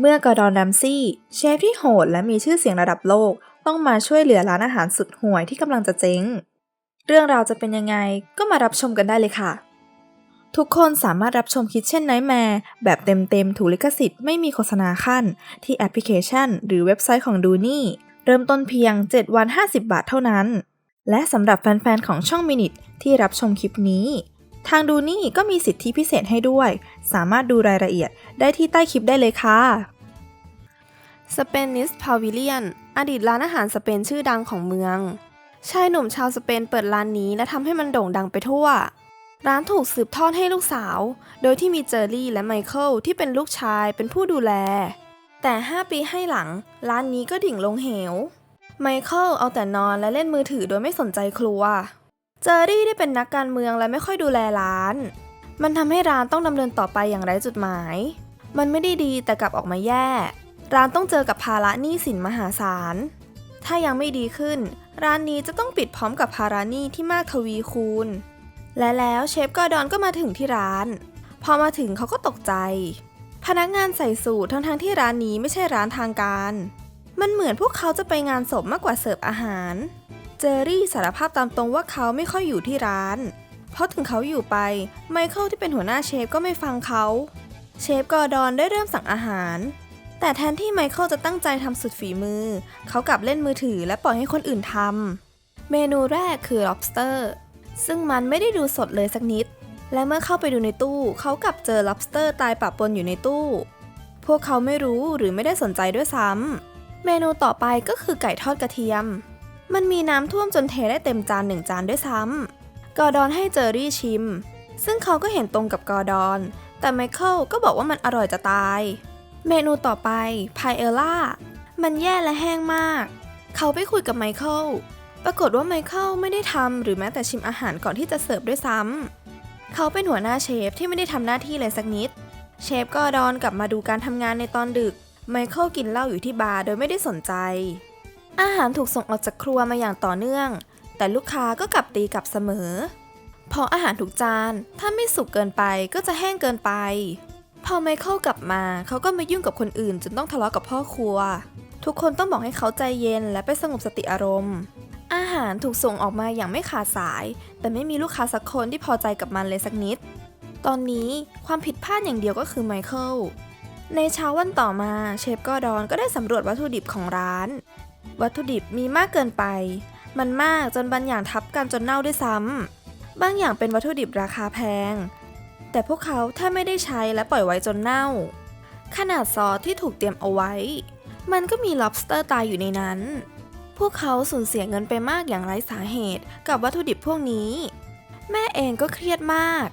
เมื่อกอร์ดอนแรมซี่เชฟที่โหดและมีชื่อเสียงระดับโลก ต้องมาช่วยเหลือร้านอาหารสุดห่วยที่กำลังจะเจ๊ง เรื่องราวจะเป็นยังไงก็มารับชมกันได้เลยค่ะ ทุกคนสามารถรับชมคิดเช่นไนท์แมร์แบบเต็มๆถูกลิขสิทธิ์ไม่มีโฆษณาขั้น ที่แอปพลิเคชัน หรือเว็บไซต์ของดูนี่ เริ่มต้นเพียง 7 วัน 50 บาทเท่านั้น และสำหรับแฟนๆของช่องมินิทที่รับชมคลิปนี้ ทางดูนี่ก็มีสิทธิพิเศษให้ด้วย สามารถดูรายละเอียดได้ที่ใต้คลิปได้เลยค่ะสเปนิสพาวิเลียนอดีตร้านอาหารสเปนชื่อดังของเมือง ชายหนุ่มชาวสเปนเปิดร้านนี้และทำให้มันโด่งดังไปทั่ว ร้านถูกสืบทอดให้ลูกสาว โดยที่มีเจอรี่และไมเคิลที่เป็นลูกชายเป็นผู้ดูแล แต่ 5 ปีให้หลัง ร้านนี้ก็ดิ่งลงเหว ไมเคิลเอาแต่นอนและเล่นมือถือโดยไม่สนใจครัว เจอรี่ได้เป็นนักการเมืองและไม่ค่อยดูแลร้าน มันทำให้ร้านต้องดำเนินต่อไปอย่างไร้จุดหมาย มันไม่ได้ดีแต่กลับออกมาแย่ ร้านต้องเจอกับภาระหนี้สินมหาศาล ถ้ายังไม่ดีขึ้น ร้านนี้จะต้องปิดพร้อมกับภาระหนี้ที่มากทวีคูณ และแล้วเชฟกอร์ดอนก็มาถึงที่ร้าน พอมาถึงเขาก็ตกใจ พนักงานใส่สูททั้งๆที่ร้านนี้ไม่ใช่ร้านทางการ มันเหมือนพวกเขาจะไปงานศพมากกว่าเสิร์ฟอาหาร จอรี่สารภาพตามตรงว่าเขาไม่ค่อยอยู่ที่ร้าน เพราะถึงเขาอยู่ไป ไมเคิลที่เป็นหัวหน้าเชฟก็ไม่ฟังเขา เชฟกอร์ดอนได้เริ่มสั่งอาหาร แต่แทนที่ไมเคิลจะตั้งใจทำสุดฝีมือ เขากลับเล่นมือถือและปล่อยให้คนอื่นทำ เมนูแรกคือ lobster ซึ่งมันไม่ได้ดูสดเลยสักนิด และเมื่อเข้าไปดูในตู้ เขากลับเจอ lobster ตายปะปนอยู่ในตู้ พวกเขาไม่รู้หรือไม่ได้สนใจด้วยซ้ำ เมนูต่อไปก็คือไก่ทอดกระเทียม มันมีน้ำท่วมจนเทได้เต็มจานหนึ่งจานด้วยซ้ำกอร์ดอนให้เจอรี่ชิม ซึ่งเขาก็เห็นตรงกับกอร์ดอน แต่ไมเคิลก็บอกว่ามันอร่อยจะตาย เมนูต่อไปพายเอล่า มันแย่และแห้งมาก เขาไปคุยกับไมเคิล ปรากฏว่าไมเคิลไม่ได้ทำหรือแม้แต่ชิมอาหารก่อนที่จะเสิร์ฟด้วยซ้ำ เขาเป็นหัวหน้าเชฟที่ไม่ได้ทำหน้าที่เลยสักนิด เชฟกอร์ดอนกลับมาดูการทำงานในตอนดึก ไมเคิลกินเหล้าอยู่ที่บาร์โดยไม่ได้สนใจ อาหารถูกส่งออกจากครัวมาอย่างต่อเนื่อง แต่ลูกค้าก็กลับตีกลับเสมอ พออาหารถูกจาน ถ้าไม่สุกเกินไปก็จะแห้งเกินไป พอไมเคิลกลับมาเขาก็มายุ่งกับคนอื่น จนต้องทะเลาะกับพ่อครัว ทุกคนต้องบอกให้เขาใจเย็นและไปสงบสติอารมณ์ อาหารถูกส่งออกมาอย่างไม่ขาดสาย แต่ไม่มีลูกค้าสักคนที่พอใจกับมันเลยสักนิด ตอนนี้ความผิดพลาดอย่างเดียวก็คือไมเคิลในเช้าวันต่อมาเชฟกอดอนก็ได้สำรวจวัตถุดิบของร้าน วัตถุดิบมีมากเกินไป มันมากจนบางอย่างทับกันจนเน่าด้วยซ้ำ บางอย่างเป็นวัตถุดิบราคาแพง แต่พวกเขาแทบไม่ได้ใช้และปล่อยไว้จนเน่า ขนาดซอสที่ถูกเตรียมเอาไว้ มันก็มี lobster ตายอยู่ในนั้น พวกเขาสูญเสียเงินไปมากอย่างไร้สาเหตุกับวัตถุดิบพวกนี้ แม่เองก็เครียดมาก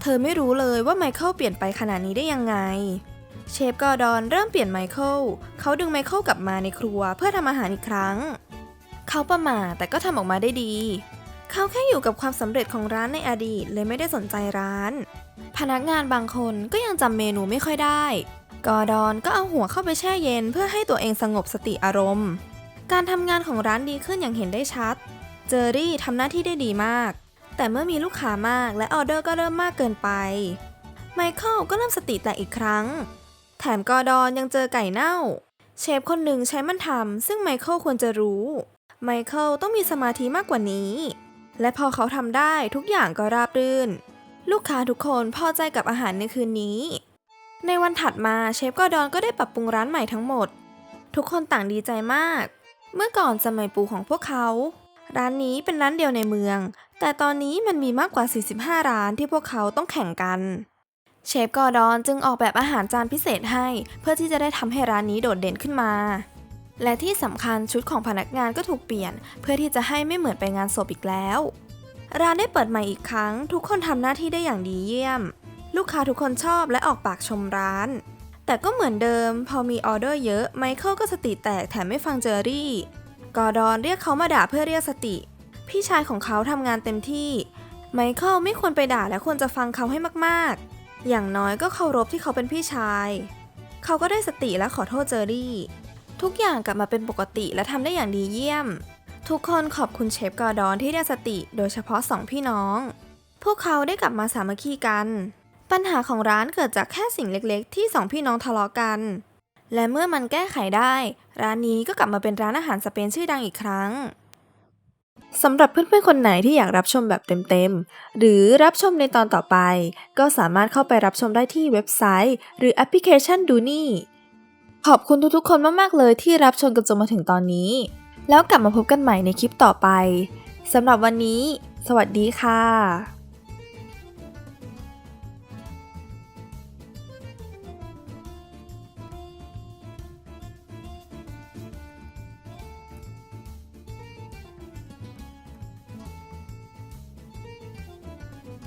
เธอไม่รู้เลยว่าไมเคิลเปลี่ยนไปขนาดนี้ได้ยังไง เชฟกอร์ดอนเริ่มเปลี่ยนไมเคิลเขาดึงไมเคิลกลับมาในครัวเพื่อทำอาหารอีกครั้ง เขาประมาทแต่ก็ทำออกมาได้ดี เขาแค่อยู่กับความสำเร็จของร้านในอดีตเลยไม่ได้สนใจร้าน พนักงานบางคนก็ยังจำเมนูไม่ค่อยได้ กอร์ดอนก็เอาหัวเข้าไปแช่เย็นเพื่อให้ตัวเองสงบสติอารมณ์ การทำงานของร้านดีขึ้นอย่างเห็นได้ชัด เจอรี่ทำหน้าที่ได้ดีมาก แต่เมื่อมีลูกค้ามากและออเดอร์ก็เริ่มมากเกินไป ไมเคิลก็เริ่มสติแตกอีกครั้ง ถมกอดอนยังเจอไก่เน่า เชฟคนหนึ่งใช้มันทำซึ่งไมเคิลควรจะรู้ ไมเคิลต้องมีสมาธิมากกว่านี้ และพอเขาทำได้ทุกอย่างก็ราบรื่น ลูกค้าทุกคนพอใจกับอาหารในคืนนี้ ในวันถัดมาเชฟกอดอนก็ได้ปรับปรุงร้านใหม่ทั้งหมด ทุกคนต่างดีใจมาก เมื่อก่อนสมัยปู่ของพวกเขา ร้านนี้เป็นร้านเดียวในเมือง แต่ตอนนี้มันมีมากกว่า 45 ร้านที่พวกเขาต้องแข่งกัน เชฟกอร์ดอนจึงออกแบบอาหารจานพิเศษให้ เพื่อที่จะได้ทำให้ร้านนี้โดดเด่นขึ้นมา และที่สำคัญชุดของพนักงานก็ถูกเปลี่ยน เพื่อที่จะให้ไม่เหมือนไปงานศพอีกแล้ว ร้านได้เปิดใหม่อีกครั้ง ทุกคนทำหน้าที่ได้อย่างดีเยี่ยม ลูกค้าทุกคนชอบและออกปากชมร้าน แต่ก็เหมือนเดิม พอมีออเดอร์เยอะไมเคิลก็สติแตกแถมไม่ฟังเจอรี่ กอร์ดอนเรียกเขามาด่าเพื่อเรียกสติ พี่ชายของเขาทำงานเต็มที่ไมเคิลไม่ควรไปด่าและควรจะฟังเขาให้มากๆ อย่างน้อยก็เคารพที่เขาเป็นพี่ชาย เขาก็ได้สติและขอโทษเจอรี่ ทุกอย่างกลับมาเป็นปกติและทำได้อย่างดีเยี่ยม ทุกคนขอบคุณเชฟกอร์ดอนที่เรียกสติโดยเฉพาะสองพี่น้อง พวกเขาได้กลับมาสามัคคีกัน ปัญหาของร้านเกิดจากแค่สิ่งเล็กๆ ที่สองพี่น้องทะเลาะกัน และเมื่อมันแก้ไขได้ ร้านนี้ก็กลับมาเป็นร้านอาหารสเปนชื่อดังอีกครั้ง สำหรับเพื่อนๆ คนไหนที่อยากรับชมแบบเต็มๆ หรือรับชมในตอนต่อไป ก็สามารถเข้าไปรับชมได้ที่เว็บไซต์ หรือแอปพลิเคชันดูนี่ ขอบคุณทุกๆ คนมากๆ เลยที่รับชมกันจนมาถึงตอนนี้ แล้วกลับมาพบกันใหม่ในคลิปต่อไป สำหรับวันนี้ สวัสดีค่ะ